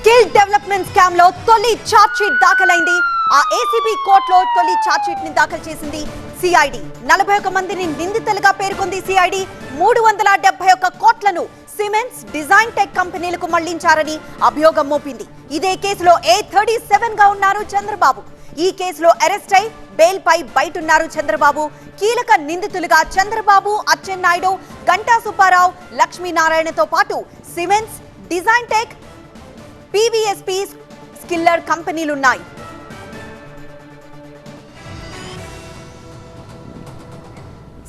Skill development స్కామ్లో తొలి charge sheet దాఖలైంది. ఆ ఏసీబీ కోర్టులో తొలి ఛార్జ్ షీట్ని దాఖలు చేసింది సిఐడి నలభై ఒక్క మందిని నిందితులుగా పేర్కొంది సిఐడి మూడు వందల డెబ్బై ఒక్క కోట్లను సిమెంట్స్ డిజైన్ టెక్ కంపెనీలకు మళ్ళించారని అభియోగం మోపింది. ఇదే కేసులో ఏ థర్టీ సెవెన్గా ఉన్నారు చంద్రబాబు. ఈ కేసులో అరెస్ట్ అయి బెయిల్ పై బయటున్నారు చంద్రబాబు. కీలక నిందితులుగా చంద్రబాబు అచ్చెన్నాయుడు గంటా సుబ్బారావు లక్ష్మీనారాయణతో పాటు cements design tech PVSP skiller కంపెనీలున్నాయి.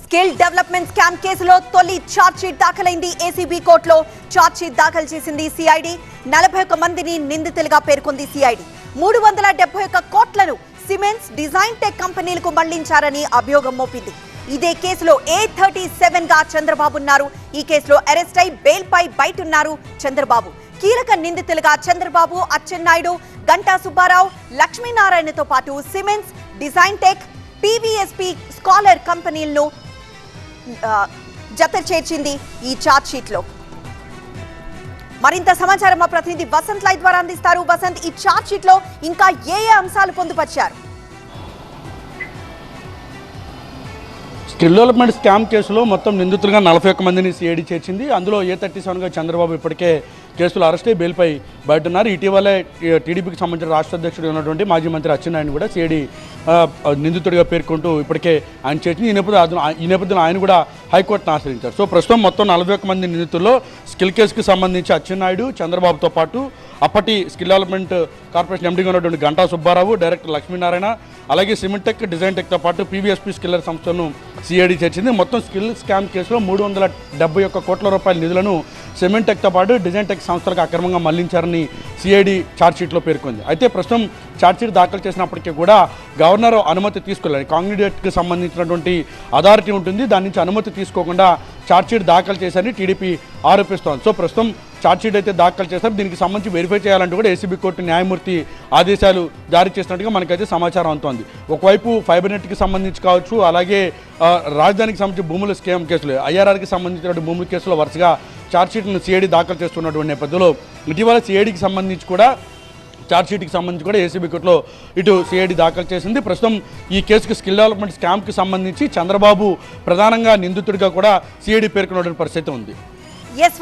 Skill development scam కేసులో తొలి ఛార్జ్ షీట్ దాఖలైంది ఏసీబీ కోర్టులో. ఛార్జ్ షీట్ దాఖలు చేసింది సిఐడి నలభై ఒక్క మందిని నిందితులుగా పేర్కొంది సిఐడి మూడు వందల డెబ్బై ఒక్క కోట్లను సిమెంట్స్ డిజైన్ టెక్ కంపెనీలకు మళ్ళించారని అభియోగం మోపింది. ఇదే కేసులో ఏ థర్టీ సెవెన్గా చంద్రబాబు ఉన్నారు. ఈ కేసులో అరెస్ట్ అయి బెయిల్ పై బయటున్నారు చంద్రబాబు. కీలక నిందితులుగా చంద్రబాబు అచ్చెన్నాయుడు గంటా సుబ్బారావు లక్ష్మీనారాయణతో పాటు cements design tech PVSP scholar కంపెనీలను జత చేర్చింది ఈ చార్జ్ షీట్లో మరింత సమాచారం మా ప్రతినిధి వసంత్ లై ద్వారా అందిస్తారు. వసంత్ ఈ చార్జ్ షీట్లో ఇంకా ఏ ఏ అంశాలు పొందుపరిచారు? స్కిల్ డెవలప్మెంట్ స్కామ్ కేసులో మొత్తం నిందితులుగా నలభై ఒక్క మందిని సిఐడి చేర్చింది. అందులో ఏ థర్టీ సెవెన్గా చంద్రబాబు ఇప్పటికే కేసులు అరెస్టే బెయిల్పై బయట ఉన్నారు ఇటీవలే టీడీపీకి సంబంధించిన రాష్ట్ర అధ్యక్షుడు ఉన్నటువంటి మాజీ మంత్రి అచ్చెన్నాయుడు కూడా సిఐడి నిందితుడిగా పేర్కొంటూ ఇప్పటికే ఆయన చేసింది ఈ నేపథ్యంలో ఈ నేపథ్యంలో ఆయన కూడా హైకోర్టును ఆశ్రయించారు. సో ప్రస్తుతం మొత్తం నలభై ఒక్క మంది నిందితుల్లో స్కిల్ కేసుకి సంబంధించి అచ్చెన్నాయుడు చంద్రబాబుతో పాటు అప్పటి స్కిల్ డెవలప్మెంట్ కార్పొరేషన్ ఎండీగా ఉన్నటువంటి గంటా సుబ్బారావు డైరెక్టర్ లక్ష్మీనారాయణ అలాగే సిమెంట్ టెక్ డిజైన్ టెక్తో పాటు పీవీఎస్పీ స్కిల్లర్ సంస్థను సిఐడి చేర్చింది. మొత్తం స్కిల్ స్కామ్ కేసులో మూడు వందల డెబ్బై ఒక్క కోట్ల రూపాయల నిధులను సిమెంట్ టెక్తో పాటు డిజైన్ టెక్ సంస్థలకు అక్రమంగా మళ్ళించారని సిఐడి ఛార్జ్షీట్లో పేర్కొంది. అయితే ప్రస్తుతం ఛార్జ్షీట్ దాఖలు చేసినప్పటికీ కూడా గవర్నర్ అనుమతి తీసుకోలేదు. కాంగ్రెస్కి సంబంధించినటువంటి అథారిటీ ఉంటుంది. దాని నుంచి అనుమతి తీసుకోకుండా ఛార్జ్షీట్ దాఖలు చేశారని టీడీపీ ఆరోపిస్తోంది. సో ప్రస్తుతం ఛార్జ్షీట్ అయితే దాఖలు చేస్తారు. దీనికి సంబంధించి వెరిఫై చేయాలంటూ కూడా ఏసీబీ కోర్టు న్యాయమూర్తి ఆదేశాలు జారీ చేసినట్టుగా మనకైతే సమాచారం అందుతోంది. ఒకవైపు ఫైబర్ నెట్కి సంబంధించి కావచ్చు అలాగే రాజధానికి సంబంధించి భూముల స్కేమ్ కేసులు ఐఆర్ఆర్కి సంబంధించినటువంటి భూముల కేసులో వరుసగా ఛార్జ్షీట్ను సిఐడి దాఖలు చేస్తున్నటువంటి నేపథ్యంలో ఇటీవల సిఐడికి సంబంధించి కూడా ఛార్జ్షీట్కి సంబంధించి కూడా ఏసీబీ కోర్టులో ఇటు సిఐడి దాఖలు చేసింది. ప్రస్తుతం ఈ కేసుకు స్కిల్ డెవలప్మెంట్ స్కామ్కి సంబంధించి చంద్రబాబు ప్రధానంగా నిందితుడిగా కూడా సిఐడి పేర్కొన్నటువంటి పరిస్థితి ఉంది. ఎస్